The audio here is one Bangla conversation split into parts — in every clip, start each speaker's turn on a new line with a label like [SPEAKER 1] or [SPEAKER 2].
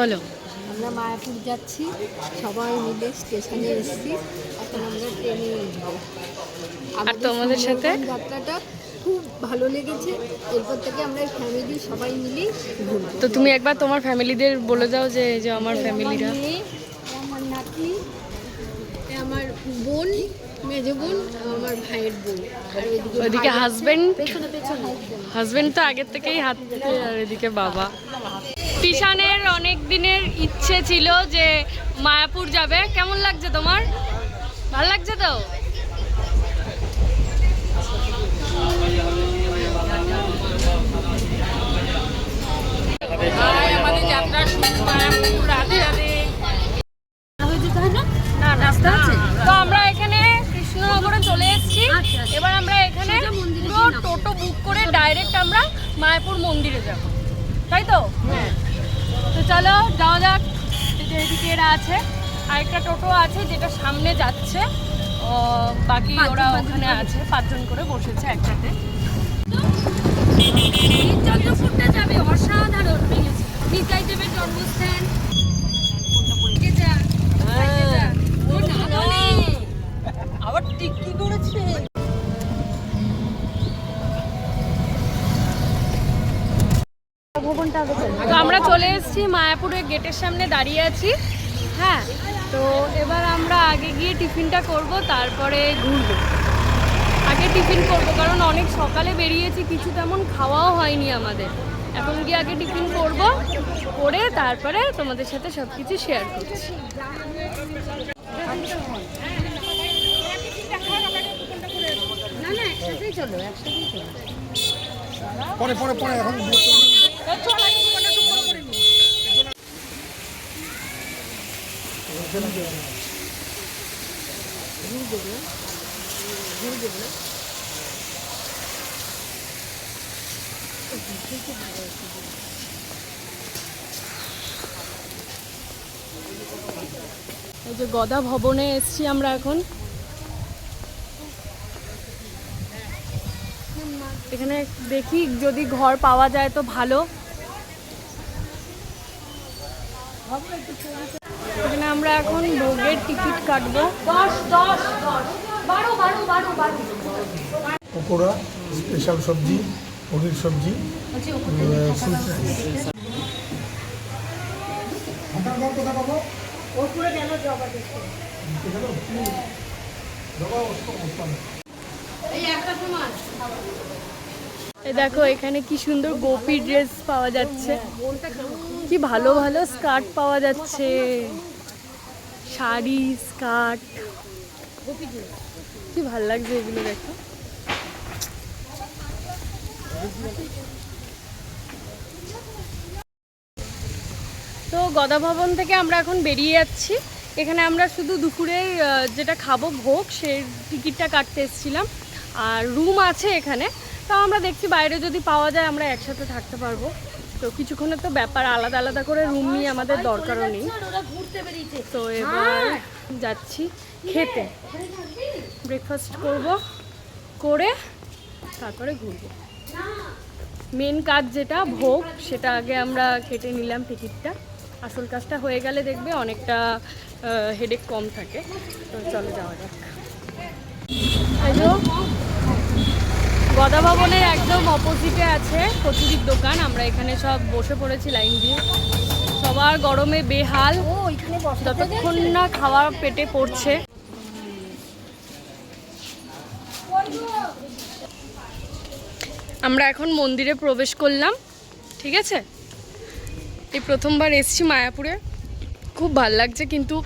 [SPEAKER 1] বলো।
[SPEAKER 2] আমরা মায়াপুর যাচ্ছি সবাই মিলে স্টেশনে এসেছি। এখন আমরা ট্রেনে আমাদের
[SPEAKER 1] তোমাদের সাথে?
[SPEAKER 2] যাত্রাটা খুব ভালো লেগেছে। এরপর থেকে আমরা ফ্যামিলি সবাই মিলে
[SPEAKER 1] তো তুমি একবার তোমার ফ্যামিলিদের বলে দাও যে যে আমার ফ্যামিলিরা।
[SPEAKER 2] আমার নাতি এ আমার বোন মেজ বোন আমার ভাইয়ের বোন। আর
[SPEAKER 1] ওইদিকে
[SPEAKER 2] ভাই
[SPEAKER 1] হাজবেন্ড হাজবেন্ড তো আগের থেকেই হাত আর এদিকে বাবা। পিসানের অনেক দিনের ইচ্ছে ছিল যে মায়াপুর যাবে। কেমন লাগছে তোমার? ভালো লাগছে তো? এরা আছে। আরেকটা টোটো আছে যেটা সামনে যাচ্ছে। বাকি ওরা ওখানে আছে পাঁচজন করে বসেছে একসাথে। চন্দ্রপুরটা যাবে অসাধারণ নিতাই দেবের জন্মস্থান।
[SPEAKER 3] আবার টিকি করেছে।
[SPEAKER 1] তো আমরা চলে এসেছি মায়াপুরের গেটের সামনে দাঁড়িয়ে আছি। হ্যাঁ তো এবার আমরা আগে গিয়ে টিফিনটা করব তারপরে ঘুরবো। আগে টিফিন করব কারণ অনেক সকালে বেরিয়েছি কিছু তেমন খাওয়াও হয়নি আমাদের। এখন গিয়ে আগে টিফিন করব করে তারপরে তোমাদের সাথে সব কিছু শেয়ার করছি।
[SPEAKER 4] পরে পরে পরে এখন
[SPEAKER 1] এই যে গদা ভবনে এসেছি আমরা এখন। এখানে দেখি যদি ঘর পাওয়া যায় তো ভালো। এখানে আমরা এখন ভোগের টিকিট কাটবো। দশ দশ দশ। বারো বারো বারো বারো।
[SPEAKER 4] পকোড়া স্পেশাল সবজি পনির সবজি
[SPEAKER 1] দেখো এখানে কি সুন্দর গোপী ড্রেস পাওয়া যাচ্ছে। কি ভালো ভালো স্কার্ট পাওয়া যাচ্ছে। শাড়ি স্কার্ট। কি ভালো লাগছে এগুলো দেখো। তো গদা ভবন থেকে আমরা এখন বেরিয়ে যাচ্ছি। এখানে আমরা শুধু দুপুরের আহ, যেটা খাব ভোগ সেই টিকিটটা কাটতে এসেছিলাম। আর রুম আছে এখানে। তাও আমরা দেখছি বাইরে যদি পাওয়া যায় আমরা একসাথে থাকতে পারব। তো কিছুক্ষণের তো ব্যাপার আলাদা আলাদা করে রুম নিয়ে আমাদের দরকারও নেই। তো এবার যাচ্ছি খেতে। ব্রেকফাস্ট করব করে তারপরে ঘুরবো। মেন কাজ যেটা ভোগ সেটা আগে আমরা কেটে নিলাম টিকিটটা। আসল কাজটা হয়ে গেলে দেখবে অনেকটা হেডেক কম থাকে। তো চলো যাওয়া যাক। গদা ভবনের একদম অপোজিটে আছে কচুরির দোকান। আমরা এখানে সব বসে পড়েছি লাইন দিয়ে। সবার গরমে বেহাল। যতক্ষণ না খাওয়া পেটে পড়ছে। আমরা এখন মন্দিরে প্রবেশ করলাম। ঠিক আছে? এই প্রথমবার এসছি মায়াপুরে। খুব ভালো লাগছে কিন্তু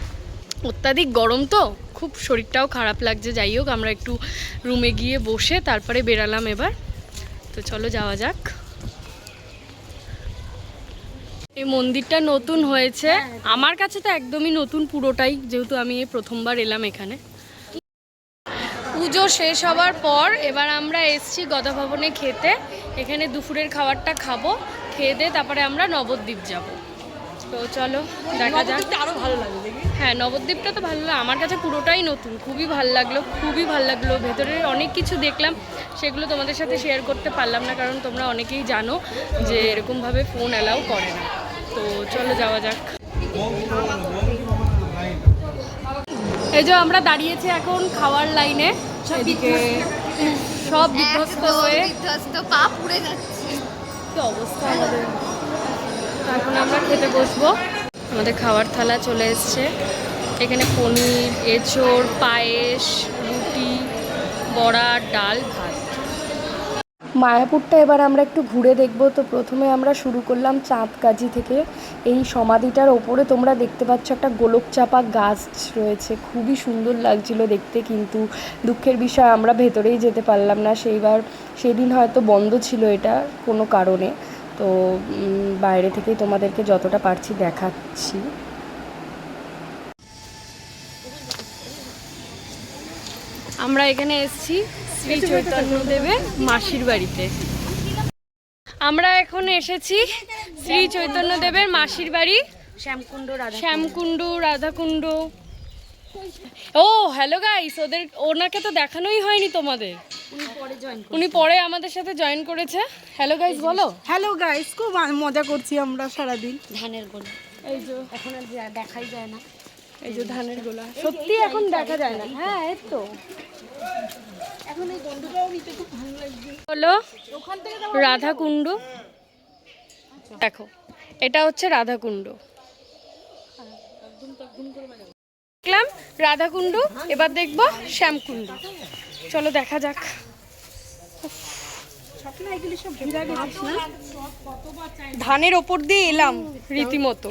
[SPEAKER 1] অত্যাধিক গরম তো। খুব শরীরটাও খারাপ লাগছে যাই হোক আমরা একটু রুমে গিয়ে বসে তারপরে বেরালাম এবার। তো চলো যাওয়া যাক। এই মন্দিরটা নতুন হয়েছে। আমার কাছে তো একদমই নতুন পুরোটাই যেহেতু আমি এই প্রথমবার এলাম এখানে। পুজো শেষ হওয়ার পর এবার আমরা এসছি গদাভবনে খেতে। এখানে দুপুরের খাবারটা খাব খেয়ে দিয়ে তারপরে আমরা নবদ্বীপ যাব। তো চলো দেখা যাক।
[SPEAKER 3] আরও ভালো লাগে দেখি।
[SPEAKER 1] হ্যাঁ নবদ্বীপটা তো ভালো লাগে। আমার কাছে পুরোটাই নতুন খুবই ভালো লাগল খুবই ভালো লাগল। ভেতরে অনেক কিছু দেখলাম সেগুলো তোমাদের সাথে শেয়ার করতে পারলাম না কারণ তোমরা অনেকেই জানো যে এরকমভাবে ফোন অ্যালাউ করে না। তো চলো যাওয়া যাক। এই যে আমরা দাঁড়িয়েছি এখন খাওয়ার লাইনে এদিকে সব বিধ্বস্ত হয়ে
[SPEAKER 2] বিধ্বস্ত পা পুড়ে যাচ্ছে।
[SPEAKER 1] কি অবস্থা আমাদের? এখন আমরা খেতে বসবো। আমাদের খাওয়ার থালা চলে এসছে। এখানে পনির, এঁচড়, পায়েস, রুটি, বড়া, ডাল, ভাত। মায়াপুরটা এবার আমরা একটু ঘুরে দেখব। তো প্রথমে আমরা শুরু করলাম চাঁদকাজি থেকে। এই সমাধিটার ওপরে তোমরা দেখতে পাচ্ছ একটা গোলক চাপা গাছ রয়েছে। খুবই সুন্দর লাগছিল দেখতে, কিন্তু দুঃখের বিষয় আমরা ভেতরেই যেতে পারলাম না। সেইবার, সেদিন হয়তো বন্ধ ছিল এটা কোনো কারণে। তো বাইরে থেকেই তোমাদেরকে যতটা পারছি দেখাচ্ছি। আমরা এখানে এসেছি শ্রী চৈতন্যদেবের মাসির বাড়িতে। আমরা এখন এসেছি শ্রী চৈতন্যদেবের মাসির বাড়ি।
[SPEAKER 3] শ্যামকুণ্ড
[SPEAKER 1] শ্যামকুণ্ড রাধাকুণ্ড। ও হ্যালো গাইস ওদের ওনাকে তো দেখানোই হয়নি তোমাদের। উনি পরে আমাদের সাথে জয়েন করেছে। হ্যালো গাইস বলো।
[SPEAKER 3] হ্যালো গাইস খুব মজা করছি আমরা সারাদিন।
[SPEAKER 2] ধানের গোলা।
[SPEAKER 1] এই যে
[SPEAKER 2] এখন আর দেখাই যায় না।
[SPEAKER 1] এই যে ধানের গোলা। সত্যি এখন দেখা যায় না। হ্যাঁ এই তো।
[SPEAKER 3] এখন এই গন্ধটাও নিতে খুব ভালো লাগছে।
[SPEAKER 1] হলো
[SPEAKER 3] ওখান থেকে
[SPEAKER 1] রাধাকুণ্ড। দেখো এটা হচ্ছে রাধাকুণ্ড। দেখলাম রাধাকুণ্ড এবার দেখব শ্যামকুণ্ড। চলো দেখা যাক। ধানের ওপর দিয়ে এলাম রীতিমতো।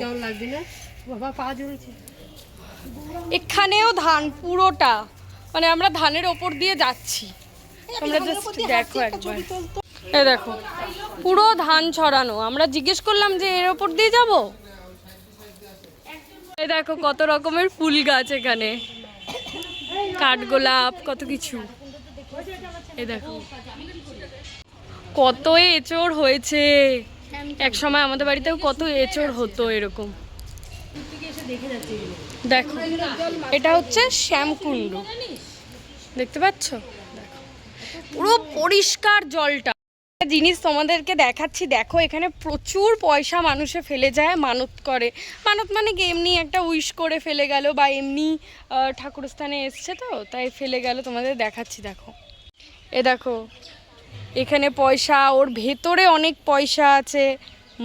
[SPEAKER 1] এখানেও ধান পুরোটা। মানে আমরা ধানের ওপর দিয়ে যাচ্ছি। তোমরা জাস্ট দেখো একবার। এ দেখো পুরো ধান ছড়ানো। আমরা জিজ্ঞেস করলাম যে এর ওপর দিয়ে যাব? এই দেখো কত রকমের ফুল গাছ এখানে। কাঠগোলাপ কত কিছু। এই দেখো। কত এচড় হয়েছে। এক সময় আমাদের বাড়িতেও কত এচড় হতো এরকম। দেখো, এটা হচ্ছে শ্যামকুণ্ড। দেখতে পাচ্ছ? পুরো পরিষ্কার জলটা। জিনিস তোমাদেরকে দেখাচ্ছি। দেখো, এখানে প্রচুর পয়সা মানুষে ফেলে যায়, মানত করে। মানত মানে কি? এমনি একটা উইশ করে ফেলে গেল বা এমনি ঠাকুরস্থানে এসছে তো, তাই ফেলে গেল। তোমাদের দেখাচ্ছি, দেখো। এ দেখো, এখানে পয়সা, ওর ভেতরে অনেক পয়সা আছে,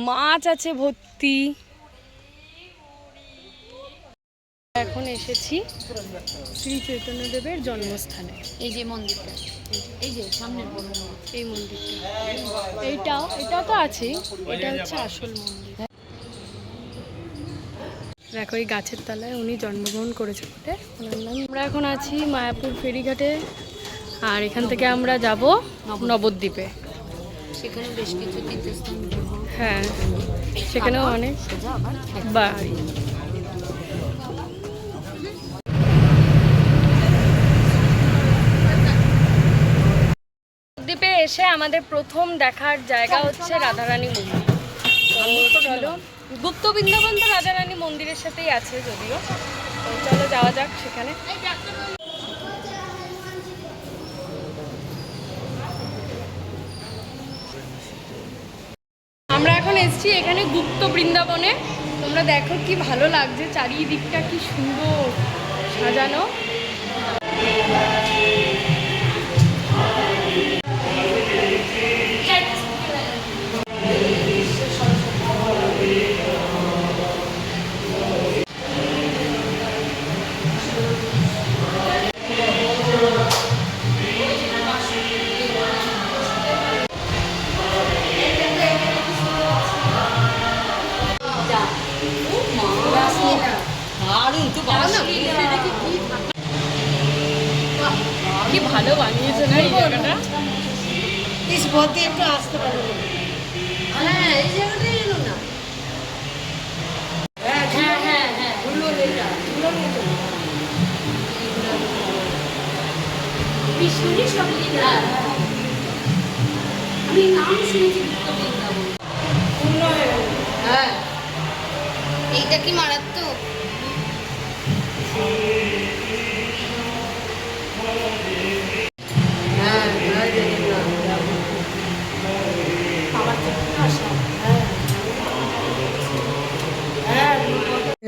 [SPEAKER 1] মাছ আছে ভর্তি। এখন এসেছি শ্রী চৈতন্যদেবের জন্মস্থানে।
[SPEAKER 2] এই যে মন্দিরটা এই যে সামনের
[SPEAKER 1] এই মন্দিরটা। এইটাও এটাও তো আছেই এটা হচ্ছে আসল মন্দির। দেখো এই গাছের তলায় উনি জন্মগ্রহণ করেছে বটে। আমরা এখন আছি মায়াপুর ফেরিঘাটে আর এখান থেকে আমরা যাব নবদ্বীপে।
[SPEAKER 2] সেখানে বেশ কিছু তীর্থস্থান।
[SPEAKER 1] হ্যাঁ সেখানেও অনেক বাড়ি। এসে আমাদের প্রথম দেখার জায়গা হচ্ছে রাধারানী মন্দির। চলো। গুপ্ত বৃন্দাবন তো রাধারানী মন্দিরের সাথেই আছে যদিও। তো চলো যাওয়া যাক সেখানে। আমরা এখন এসছি এখানে গুপ্ত বৃন্দাবনে। তোমরা দেখো কি ভালো লাগছে চারিদিকটা কি সুন্দর সাজানো। কি ভালো বানিয়েছে না এই জায়গাটা?
[SPEAKER 2] হ্যাঁ এই জায়গাটাই এলো না। হ্যাঁ হ্যাঁ হ্যাঁ আমি নাম শুনেছি হ্যাঁ। এইটা কি মারাত্মক?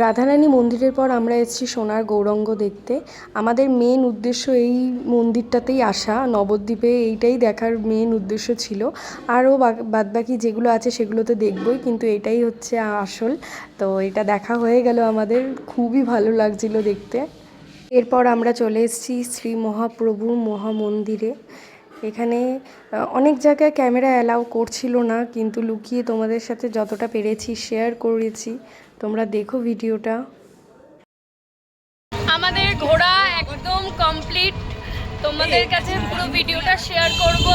[SPEAKER 1] রাধারানী মন্দিরের পর আমরা এসেছি সোনার গৌরঙ্গ দেখতে। আমাদের মেন উদ্দেশ্য এই মন্দিরটাতেই আসা। নবদ্বীপে এইটাই দেখার মেন উদ্দেশ্য ছিল। আরও বাদবাকি যেগুলো আছে সেগুলো তো দেখবই, কিন্তু এটাই হচ্ছে আসল। তো এটা দেখা হয়ে গেল আমাদের। খুবই ভালো লাগছিল দেখতে। এরপর আমরা চলে এসেছি শ্রী মহাপ্রভু মহামন্দিরে। এখানে অনেক জায়গায় ক্যামেরা অ্যালাউ করছিল না, কিন্তু লুকিয়ে তোমাদের সাথে যতটা পেরেছি শেয়ার করেছি। তোমরা দেখো ভিডিওটা। আমাদের ঘোরা একদম কমপ্লিট তোমাদের কাছে পুরো ভিডিওটা শেয়ার করব।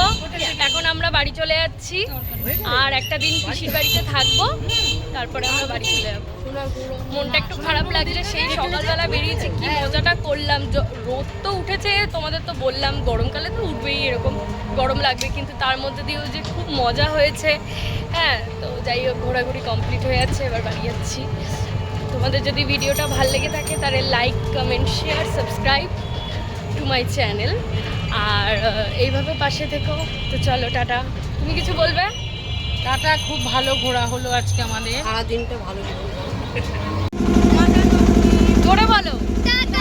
[SPEAKER 1] এখন আমরা বাড়ি চলে যাচ্ছি। আর একটা দিন পিসির বাড়িতে থাকব। তারপরে আমরা বাড়ি চলে যাব। মনটা একটু খারাপ লাগছে, সেই সকালবেলা বেরিয়েছি, কি মজাটা করলাম? রোদ তো উঠেছে, তোমাদের তো বললাম, গরমকালে তো উঠবেই এরকম, গরম লাগবে, কিন্তু তার মধ্যে দিয়েও যে খুব মজা হয়েছে। হ্যাঁ তো যাই হোক, ঘোরাঘুরি কমপ্লিট হয়ে যাচ্ছে, এবার বাড়ি যাচ্ছি। তোমাদের যদি ভিডিওটা ভালো লেগে থাকে, তাহলে like comment share subscribe to my channel আর এইভাবে পাশে থেকো। তো চলো, টাটা। তুমি কিছু বলবে?
[SPEAKER 3] টাটা খুব ভালো ঘোরা হলো আজকে আমাদের।
[SPEAKER 2] সারাদিনটা ভালো লাগল
[SPEAKER 1] জোরে বলো।
[SPEAKER 5] টাটা।